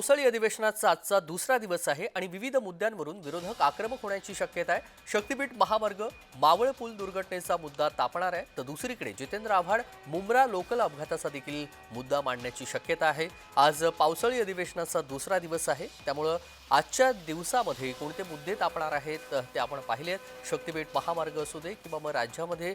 पावसाळी अधिवेशनाचा आजचा दुसरा दिवस आहे आणि विविध मुद्द्यांवरून विरोधक आक्रमक होण्याची शक्यता आहे. शक्तीपीठ महामार्ग मावळ पूल दुर्घटनेचा मुद्दा तापणार आहे. तर दुसरीकडे जितेंद्र आव्हाड मुंब्रा लोकल अपघाताचा देखील मुद्दा मांडण्याची शक्यता आहे. आज पावसाळी अधिवेशनाचा दुसरा दिवस आहे. त्यामुळं आजच्या दिवसामध्ये कोणते मुद्दे तापणार आहेत ते आपण पाहिले आहेत. शक्तीपीठ महामार्ग असू दे किंवा मग राज्यामध्ये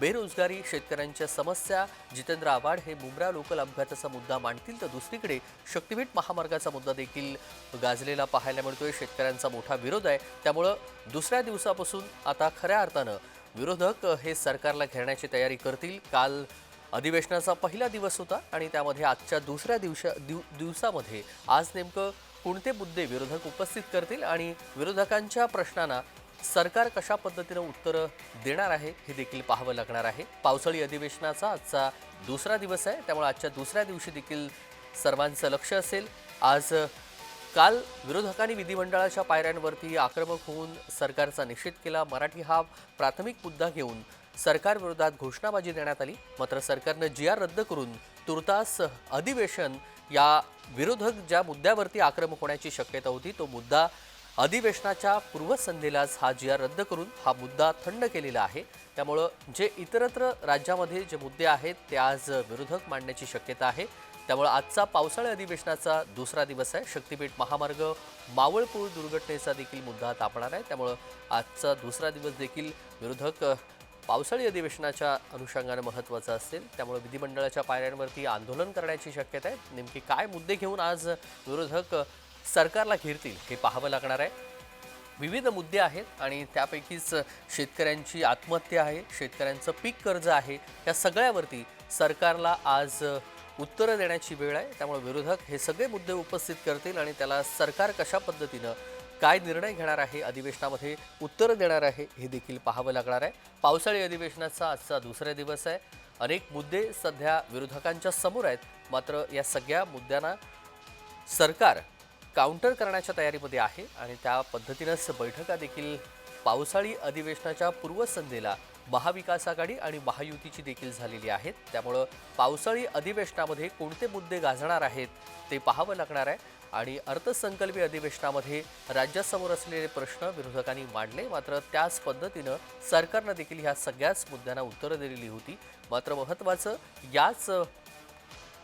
बेरोजगारी शेतकऱ्यांच्या समस्या जितेंद्र आव्हाड हे मुंब्रा लोकल अपघाताचा मुद्दा मांडतील तर दुसरीकडे शक्तिपीठ महामार्गाचा मुद्दा देखील गाजलेला पाहायला मिळतोय. शेतकऱ्यांचा मोठा विरोध आहे. त्यामुळं दुसऱ्या दिवसापासून आता खऱ्या अर्थानं विरोधक हे सरकारला घेण्याची तयारी करतील. काल अधिवेशनाचा पहिला दिवस होता आणि त्यामध्ये आजच्या दुसऱ्या दिवसा दिव दिवसामध्ये आज नेमकं कोणते मुद्दे विरोधक उपस्थित करतील आणि विरोधकांच्या प्रश्नांना सरकार कशा पद्धतीनं उत्तरं देणार आहे हे देखील पाहावं लागणार आहे. पावसाळी अधिवेशनाचा आजचा दुसरा दिवस आहे त्यामुळे आजच्या दुसऱ्या दिवशी देखील सर्वांचं लक्ष असेल. आज काल विरोधकांनी विधिमंडळाच्या पायऱ्यांवरती आक्रमक होऊन सरकारचा निषेध केला. मराठी हा प्राथमिक मुद्दा घेऊन सरकारविरोधात घोषणाबाजी देण्यात आली. मात्र सरकारनं जी आर रद्द करून तुर्तास अधिवेशन या विरोधक ज्या मुद्द्यावरती आक्रमक होण्याची शक्यता होती तो मुद्दा अधिवेशनाच्या पूर्वसंध्येलाच हा जी आर रद्द करून हा मुद्दा थंड केलेला आहे. त्यामुळं जे इतरत्र राज्यामध्ये जे मुद्दे आहेत ते आज विरोधक मांडण्याची शक्यता आहे. त्यामुळे आजचा पावसाळी अधिवेशनाचा दुसरा दिवस आहे. शक्तीपीठ महामार्ग मावळपूर दुर्घटनेचा देखील मुद्दा तापणार आहे. त्यामुळं आजचा दुसरा दिवस देखील विरोधक पावसाळी अधिवेशनाच्या अनुषंगानं महत्त्वाचं असेल. त्यामुळे विधिमंडळाच्या पायऱ्यांवरती आंदोलन करण्याची शक्यता आहे. नेमके काय मुद्दे घेऊन आज विरोधक सरकारला घेरतील हे पाहावं लागणार आहे. विविध मुद्दे आहेत आणि त्यापैकीच शेतकऱ्यांची आत्महत्या आहे शेतकऱ्यांचं पीक कर्ज आहे या सगळ्यावरती सरकारला आज उत्तरं देण्याची वेळ आहे. त्यामुळे विरोधक हे सगळे मुद्दे उपस्थित करतील आणि त्याला सरकार कशा पद्धतीनं काय निर्णय घेणार आहे अधिवेशनामध्ये उत्तरं देणार आहे हे देखील पाहावं लागणार आहे. पावसाळी अधिवेशनाचा आजचा दुसरा दिवस आहे. अनेक मुद्दे सध्या विरोधकांच्या समोर आहेत. मात्र या सगळ्या मुद्द्यांना सरकार काउंटर करण्याच्या तयारीमध्ये आहे आणि त्या पद्धतीनंच बैठका देखील पावसाळी अधिवेशनाच्या पूर्वसंध्येला महाविकास आघाडी आणि महायुतीची देखील झालेली आहेत. त्यामुळं पावसाळी अधिवेशनामध्ये कोणते मुद्दे गाजणार आहेत ते पाहावं लागणार आहे आणि अर्थसंकल्पीय अधिवेशनामध्ये राज्यासमोर असलेले प्रश्न विरोधकांनी मांडले. मात्र त्याच पद्धतीनं सरकारनं देखील ह्या सगळ्याच मुद्द्यांना उत्तरं दिलेली होती. मात्र महत्त्वाचं याच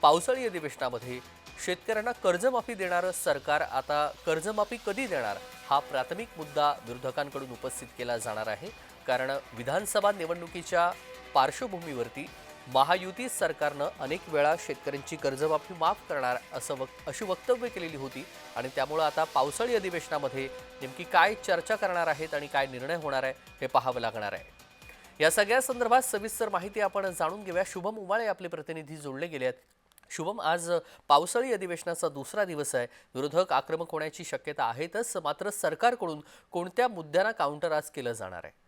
पावसाळी अधिवेशनामध्ये शेतकऱ्यांना कर्जमाफी देणारं सरकार आता कर्जमाफी कधी देणार हा प्राथमिक मुद्दा विरोधकांकडून उपस्थित केला जाणार आहे. कारण विधानसभा निवडणुकीच्या पार्श्वभूमीवरती महायुती सरकारनं अनेक वेळा शेतकऱ्यांची कर्जमाफी माफ करणार असं वक अशी वक्तव्य केलेली होती आणि त्यामुळं आता पावसाळी अधिवेशनामध्ये नेमकी काय चर्चा करणार आहेत आणि काय निर्णय होणार आहे हे पाहावं लागणार आहे. या सगळ्या संदर्भात सविस्तर माहिती आपण जाणून घेऊया. शुभम उमाळे आपले प्रतिनिधी जोडले गेले आहेत शुभम आज पावसाळी अधिवेशनाचा दुसरा दिवस आहे. विरोधक आक्रमक होण्याची शक्यता आहेतच मात्र सरकारकडून कोणत्या मुद्द्यांना काउंटर आज केलं जाणार आहे?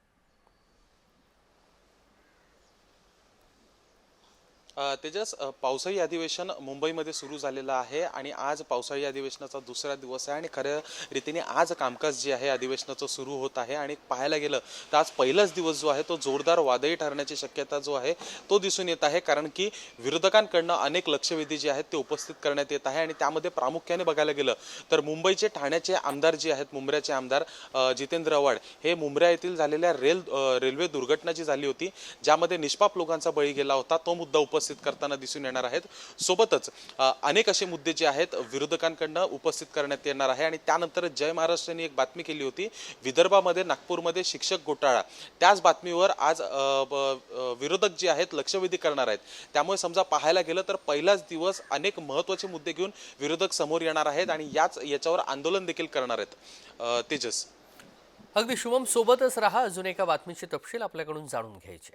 तेजस पावसाळी अधिवेशन मुंबईमध्ये सुरू झालेलं आहे आणि आज पावसाळी अधिवेशनाचा दुसरा दिवस आहे आणि खऱ्या रीतीने आज कामकाज जे आहे अधिवेशनाचं सुरू होत आहे आणि पाहायला गेलं तर आज पहिलाच दिवस जो आहे तो जोरदार वादळी ठरण्याची शक्यता जो आहे तो दिसून येत आहे. कारण की विरोधकांकडनं अनेक लक्षवेधी जे आहेत ते उपस्थित करण्यात येत आहे आणि त्यामध्ये प्रामुख्याने बघायला गेलं तर मुंबईचे ठाण्याचे आमदार जे आहेत मुंबऱ्याचे आमदार जितेंद्र आव्हाड हे मुंबऱ्या येथील झालेल्या रेल रेल्वे दुर्घटना जी झाली होती ज्यामध्ये निष्पाप लोकांचा बळी गेला होता तो मुद्दा उपस्थित उपस्थित करताना दिसून येणार आहेत. सोबतच अनेक असे मुद्दे जे आहेत विरोधकांकडनं उपस्थित करण्यात येणार आहे. आणि त्यानंतर जय महाराष्ट्राने एक बातमी केली होती विदर्भामध्ये नागपूरमध्ये शिक्षक घोटाळा. त्याच बातमीवर आज विरोधक जे आहेत लक्षवेधी करणार आहेत. त्यामुळे समजा पाहायला गेलं तर पहिलाच दिवस अनेक महत्त्वाचे मुद्दे घेऊन विरोधक समोर येणार आहेत आणि याच याच्यावर आंदोलन देखील करणार आहेत. तेजस. अगदी शुभम सोबतच राहा. अजून एका बातमीचे तपशील आपल्याकडून जाणून घ्यायचे.